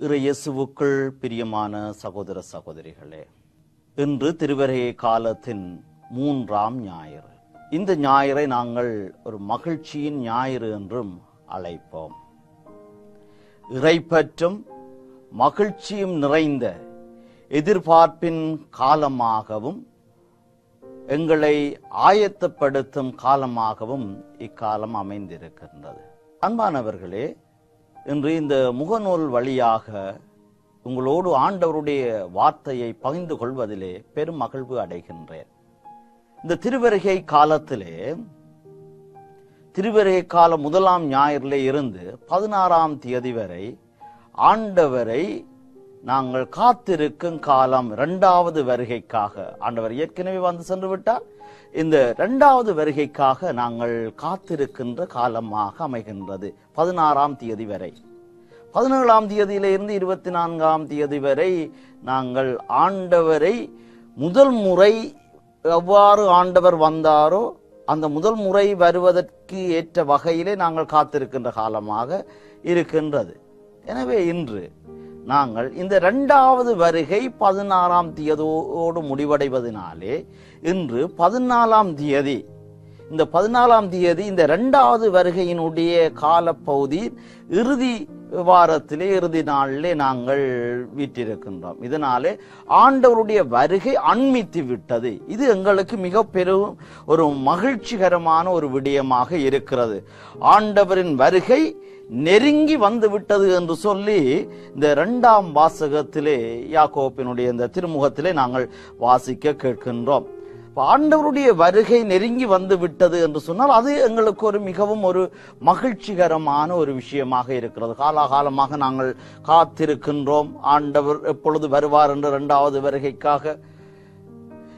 இறையேசுவுக்குள் பிரியமான சகோதர சகோதரிகளே இன்று திருவரையை காலத்தின் மூன்றாம் ஞாயிறு. இந்த ஞாயிறை நாங்கள் ஒரு மகிழ்ச்சியின் ஞாயிறு என்றும் அழைப்போம். இறைப்பற்றும் மகிழ்ச்சியும் நிறைந்த எதிர்பார்ப்பின் காலமாகவும் எங்களை ஆயத்தப்படுத்தும் காலமாகவும் இக்காலம் அமைந்திருக்கின்றது. அன்பானவர்களே இன்று இந்த முகநூல் வழியாக உங்களோடு ஆண்டவருடைய வார்த்தையை பகிர்ந்து கொள்வதிலே பெரும் மகிழ்வு அடைகின்றேன். இந்த திருவருகை காலத்திலே திருவருகை கால முதலாம் ஞாயிறிலே இருந்து பதினாறாம் தேதி வரை ஆண்டவரை நாங்கள் காத்திருக்கும் காலம் இரண்டாவது வருகைக்காக ஆண்டவர் ஏற்கனவே வந்து சென்று விட்டார். இந்த இரண்டாவது வருகைக்காக நாங்கள் காத்திருக்கின்ற காலமாக அமைகின்றது. பதினாறாம் தேதி வரை. பதினேழாம் தேதியிலிருந்து இருபத்தி நான்காம் தேதி வரை நாங்கள் ஆண்டவரை முதல் முறை எவ்வாறு ஆண்டவர் வந்தாரோ அந்த முதல் முறை வருவதற்கு ஏற்ற வகையிலே நாங்கள் காத்திருக்கின்ற காலமாக இருக்கின்றது. எனவே இன்று நாங்கள் இந்த இரண்டாவது வருகை பதினாறாம் தியதியோடு முடிவடைவதனாலே இன்று பதினாலாம் தியதி. இந்த பதினாலாம் தியதி இந்த இரண்டாவது வருகையினுடைய காலப்பகுதி இறுதி வாரத்திலே இறுதி நாளிலே நாங்கள் வீட்டிருக்கின்றோம் இதனாலே ஆண்டவருடைய வருகை அண்மித்து விட்டது. இது எங்களுக்கு மிக பெரும் ஒரு மகிழ்ச்சிகரமான ஒரு விடயமாக இருக்கிறது. ஆண்டவரின் வருகை நெருங்கி வந்து விட்டது என்று சொல்லி இந்த இரண்டாம் வாசகத்திலே யாக்கோப்பினுடைய இந்த திருமுகத்திலே நாங்கள் வாசிக்க கேட்கின்றோம். ஆண்டவருடைய வருகை நெருங்கி வந்து விட்டது என்று சொன்னால் அது எங்களுக்கு ஒரு மிகவும் ஒரு மகிழ்ச்சிகரமான ஒரு விஷயமாக இருக்கிறது. காலாகாலமாக நாங்கள் காத்திருக்கின்றோம். ஆண்டவர் எப்பொழுது வருவார் என்று இரண்டாவது வருகைக்காக.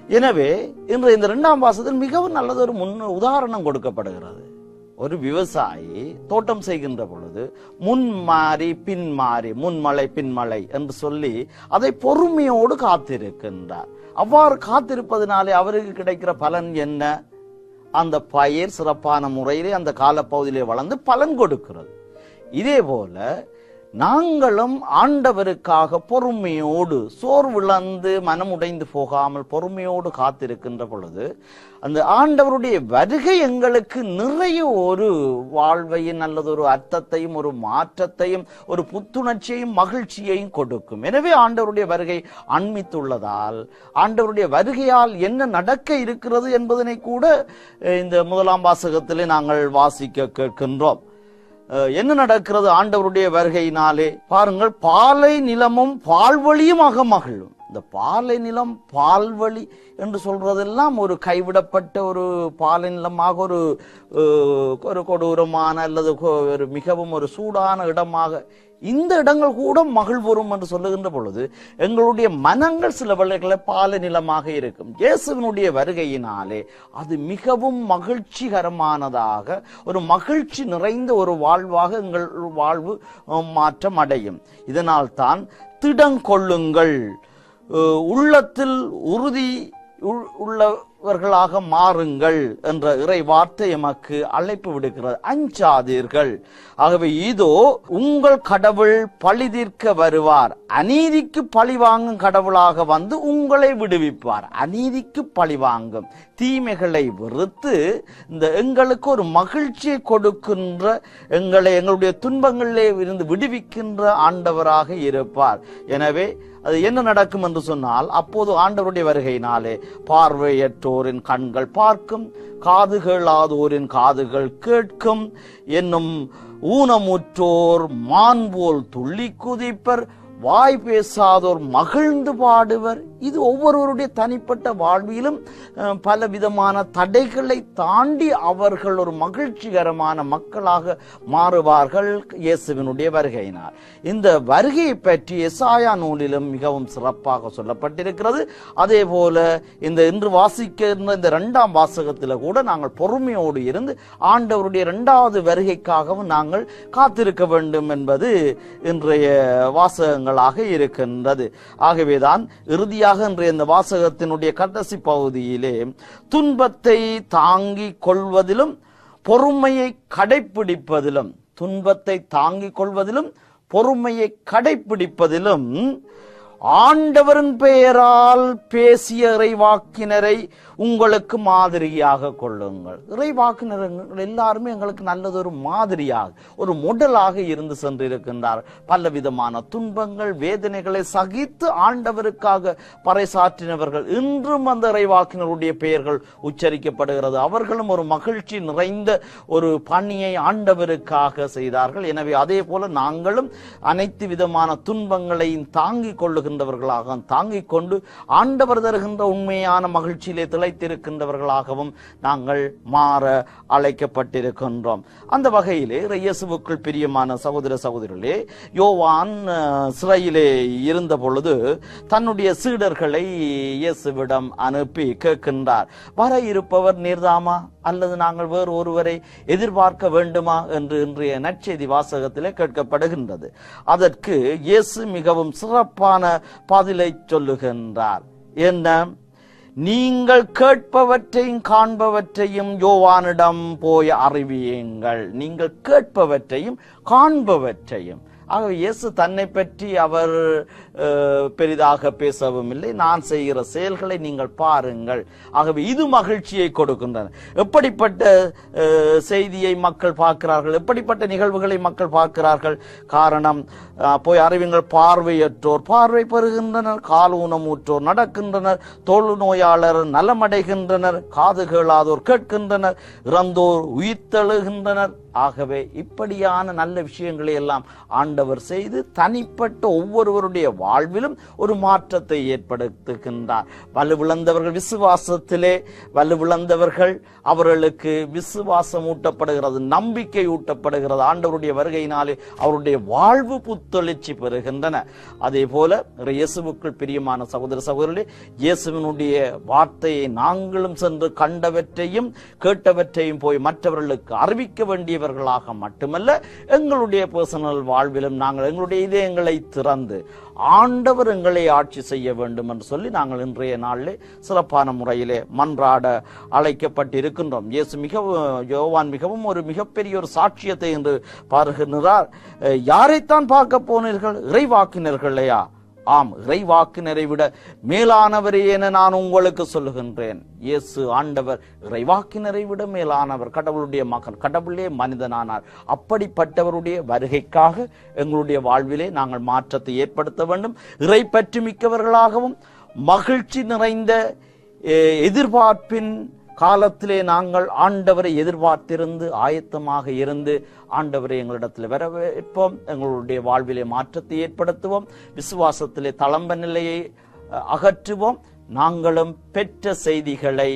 எனவே இன்று இந்த இரண்டாம் வாசத்தில் மிகவும் நல்லது ஒரு முன் உதாரணம் கொடுக்கப்படுகிறது. ஒரு விவசாயி தோட்டம் செய்கின்ற பொழுது முன் மாறி பின் மாறி முன்மலை பின்மலை என்று சொல்லி அதை பொறுமையோடு காத்திருக்கின்றார். அவ்வாறு காத்திருப்பதனாலே அவருக்கு கிடைக்கிற பலன் என்ன? அந்த பயிர் சிறப்பான முறையிலே அந்த காலப்பகுதியிலே வளர்ந்து பலன் கொடுக்கிறது. இதே போல நாங்களும் ஆண்டவருக்காக பொறுமையோடு சோர்விழந்து மனமுடைந்து போகாமல் பொறுமையோடு காத்திருக்கின்ற பொழுது அந்த ஆண்டவருடைய வருகை எங்களுக்கு நிறைய ஒரு வாழ்வையும் அல்லது ஒரு அர்த்தத்தையும் ஒரு மாற்றத்தையும் ஒரு புத்துணர்ச்சியையும் மகிழ்ச்சியையும் கொடுக்கும். எனவே ஆண்டவருடைய வருகை அண்மித்துள்ளதால் ஆண்டவருடைய வருகையால் என்ன நடக்க இருக்கிறது என்பதனை கூட இந்த முதலாம் வாசகத்திலே நாங்கள் வாசிக்க கேட்கின்றோம். என்ன நடக்கிறது ஆண்டவருடைய வருகையினாலே? பாருங்கள் பாலை நிலமும் பால்வழியுமாக மகிழும். இந்த பாலை நிலம் பால்வழி என்று சொல்றதெல்லாம் ஒரு கைவிடப்பட்ட ஒரு பாலை நிலமாக ஒரு ஒரு கொடூரமான அல்லது ஒரு மிகவும் ஒரு சூடான இடமாக இந்த இடங்கள் கூட மகிழ்வரும் என்று சொல்லுகின்ற பொழுது எங்களுடைய மனங்கள் சில வேளைகளில் பாலை நிலமாக இருக்கும். இயேசுவினுடைய வருகையினாலே அது மிகவும் மகிழ்ச்சிகரமானதாக ஒரு மகிழ்ச்சி நிறைந்த ஒரு வாழ்வாக எங்கள் வாழ்வு மாற்றம் அடையும். இதனால் தான் திடங்கொள்ளுங்கள் உள்ளத்தில் உறுதி உள்- உள்ளவர்களாக மாறுங்கள் என்ற இறை வார்த்தை எமக்கு அழைப்பு விடுக்கிறது. அஞ்சாதீர்கள். ஆகவே இதோ உங்கள் கடவுள் பழி தீர்க்க வருவார். அநீதிக்கு பழி வாங்கும் கடவுளாக வந்து உங்களை விடுவிப்பார். அநீதிக்கு பழி வாங்கும் தீமைகளை வெறுத்து இந்த எங்களுக்கு ஒரு மகிழ்ச்சியை கொடுக்கின்ற எங்களை எங்களுடைய துன்பங்களிலே இருந்து விடுவிக்கின்ற ஆண்டவராக இருப்பார். எனவே அது என்ன நடக்கும் என்று சொன்னால் அப்போது ஆண்டவருடைய வருகையினாலே பார்வையற்ற பார்வையற்றோரின் கண்கள் பார்க்கும் காது கேளாதோரின் காதுகள் கேட்கும். என்னும் ஊனமுற்றோர் மான் போல் துள்ளி குதிப்பர் வாய் பேசாதோர் மகிழ்ந்து பாடுவர். இது ஒவ்வொருவருடைய தனிப்பட்ட வாழ்விலும் பல விதமான தடைகளை தாண்டி அவர்கள் ஒரு மகிழ்ச்சிகரமான மக்களாக மாறுவார்கள் இயேசுவினுடைய வருகையினார் இந்த வருகையை பற்றி எசாயா நூலிலும் மிகவும் சிறப்பாக சொல்லப்பட்டிருக்கிறது. அதே போல இந்த இன்று வாசிக்கின்ற இந்த இரண்டாம் வாசகத்தில் கூட நாங்கள் பொறுமையோடு இருந்து ஆண்டவருடைய இரண்டாவது வருகைக்காகவும் நாங்கள் காத்திருக்க வேண்டும் என்பது இன்றைய வாசகங்கள் வாசகங்களாக இருக்கின்றது. ஆகவேதான் இறுதியாக இன்றைய இந்த வாசகத்தினுடைய கடைசி பகுதியிலே துன்பத்தை தாங்கிக் கொள்வதிலும் பொறுமையை கடைப்பிடிப்பதிலும் துன்பத்தை தாங்கிக் கொள்வதிலும் பொறுமையை கடைபிடிப்பதிலும் ஆண்டவரின் பெயரால் பேசிய இறைவாக்கினரை உங்களுக்கு மாதிரியாக கொள்ளுங்கள். இறைவாக்கினர்கள் எல்லாருமே எங்களுக்கு நல்லதொரு மாதிரியாக ஒரு முடலாக இருந்து சென்றிருக்கின்றார். பல விதமான துன்பங்கள் வேதனைகளை சகித்து ஆண்டவருக்காக பறைசாற்றினவர்கள் இன்றும் அந்த இறைவாக்கினருடைய பெயர்கள் உச்சரிக்கப்படுகிறது. அவர்களும் ஒரு மகிழ்ச்சி நிறைந்த ஒரு பணியை ஆண்டவருக்காக செய்தார்கள். எனவே அதே போல நாங்களும் அனைத்து விதமான துன்பங்களையும் தாங்கிக் கொள்ளுகின்றவர்களாக தாங்கிக் கொண்டு ஆண்டவர் தருகின்ற உண்மையான மகிழ்ச்சியிலே அழைத்திருக்கின்றவர்களாகவும் நாங்கள் மாற அழைக்கப்பட்டிருக்கின்றோம். அந்த வகையிலே இயேசுவுக்குள் பிரியமான சகோதர சகோதரிகளே யோவான் சிறையிலே இருந்த பொழுது தன்னுடைய சீடர்களை இயேசுவிடம் அனுப்பி கேட்கின்றார். வர இருப்பவர் நீர்தாமா? அல்லது நாங்கள் வேறு ஒருவரை எதிர்பார்க்க வேண்டுமா? என்று இன்றைய நற்செய்தி வாசகத்திலே கேட்கப்படுகின்றது. அதற்கு இயேசு மிகவும் சிறப்பான பதிலை சொல்லுகின்றார். என்ன? நீங்கள் கேட்பவற்றையும் காண்பவற்றையும் யோவானிடம் போய் அறிவியுங்கள். நீங்கள் கேட்பவற்றையும் காண்பவற்றையும். ஆகவே இயேசு தன்னை பற்றி அவர் பெரிதாக பேசவும் இல்லை. நான் செய்கிற செயல்களை நீங்கள் பாருங்கள். ஆகவே இது மகிழ்ச்சியை கொடுக்கின்றன. எப்படிப்பட்ட செய்தியை மக்கள் பார்க்கிறார்கள்? எப்படிப்பட்ட நிகழ்வுகளை மக்கள் பார்க்கிறார்கள்? காரணம் போய் அறிவிங்கள் பார்வையற்றோர் பார்வை பெறுகின்றனர் கால் ஊனமூற்றோர் நடக்கின்றனர் தோல் நோயாளர் நலமடைகின்றனர் காது கேளாதோர் கேட்கின்றனர் இறந்தோர் உயிர்த்தெழுகின்றனர். ஆகவே இப்படியான நல்ல விஷயங்களை எல்லாம் ஆண்டவர் செய்து தனிப்பட்ட ஒவ்வொருவருடைய வாழ்விலும் ஒரு மாற்றத்தை ஏற்படுத்துகின்றார். வலுவிழந்தவர்கள் விசுவாசத்திலே வலுவிழந்தவர்கள் அவர்களுக்கு விசுவாசம் ஊட்டப்படுகிறது நம்பிக்கை ஊட்டப்படுகிறது ஆண்டவருடைய வருகையினாலே அவருடைய வாழ்வு புத்தொழிச்சி பெறுகின்றன. அதே போல இயேசுவுக்குள் பிரியமான சகோதர சகோதரர்களே இயேசுவினுடைய வார்த்தையை நாங்களும் சென்று கண்டவற்றையும் கேட்டவற்றையும் போய் மற்றவர்களுக்கு அறிவிக்க வேண்டியவர்களாக மட்டுமல்ல எங்களுடைய பர்சனல் வாழ்வில் மேலும் நாங்கள் எங்களுடைய இதயங்களை திறந்து ஆண்டவர் எங்களை ஆட்சி செய்ய வேண்டும் என்று சொல்லி நாங்கள் இன்றைய நாளிலே சிறப்பான முறையிலே மன்றாட அழைக்கப்பட்டிருக்கின்றோம். இயேசு மிகவும் யோவான் மிகவும் ஒரு மிகப்பெரிய ஒரு சாட்சியத்தை என்று பாருகின்றார். யாரைத்தான் பார்க்க போனீர்கள்? இறைவாக்கினர்களையா? ஆம் இறைவாக்கினரை விட மேலானவரே என நான் உங்களுக்கு சொல்லுகின்றேன். இயேசு ஆண்டவர் இறைவாக்கினரை விட மேலானவர் கடவுளுடைய மகன் கடவுளே மனிதனானார். அப்படிப்பட்டவருடைய வருகைக்காக எங்களுடைய வாழ்விலே நாங்கள் மாற்றத்தை ஏற்படுத்த வேண்டும். இறை பற்றி மிக்கவர்களாகவும் மகிழ்ச்சி நிறைந்த எதிர்பார்ப்பின் காலத்திலே நாங்கள் ஆண்டவரை எதிர்பார்த்திருந்து ஆயத்தமாக இருந்து ஆண்டவரை எங்களிடத்தில் வரவேற்போம். எங்களுடைய வாழ்விலே மாற்றத்தை ஏற்படுத்துவோம். விசுவாசத்திலே தளம்ப நிலையை அகற்றுவோம். நாங்களும் பெற்ற செய்திகளை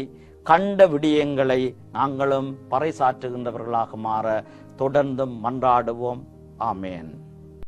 கண்ட விடயங்களை நாங்களும் பறைசாற்றுகின்றவர்களாக மாற தொடர்ந்தும் மன்றாடுவோம். ஆமேன்.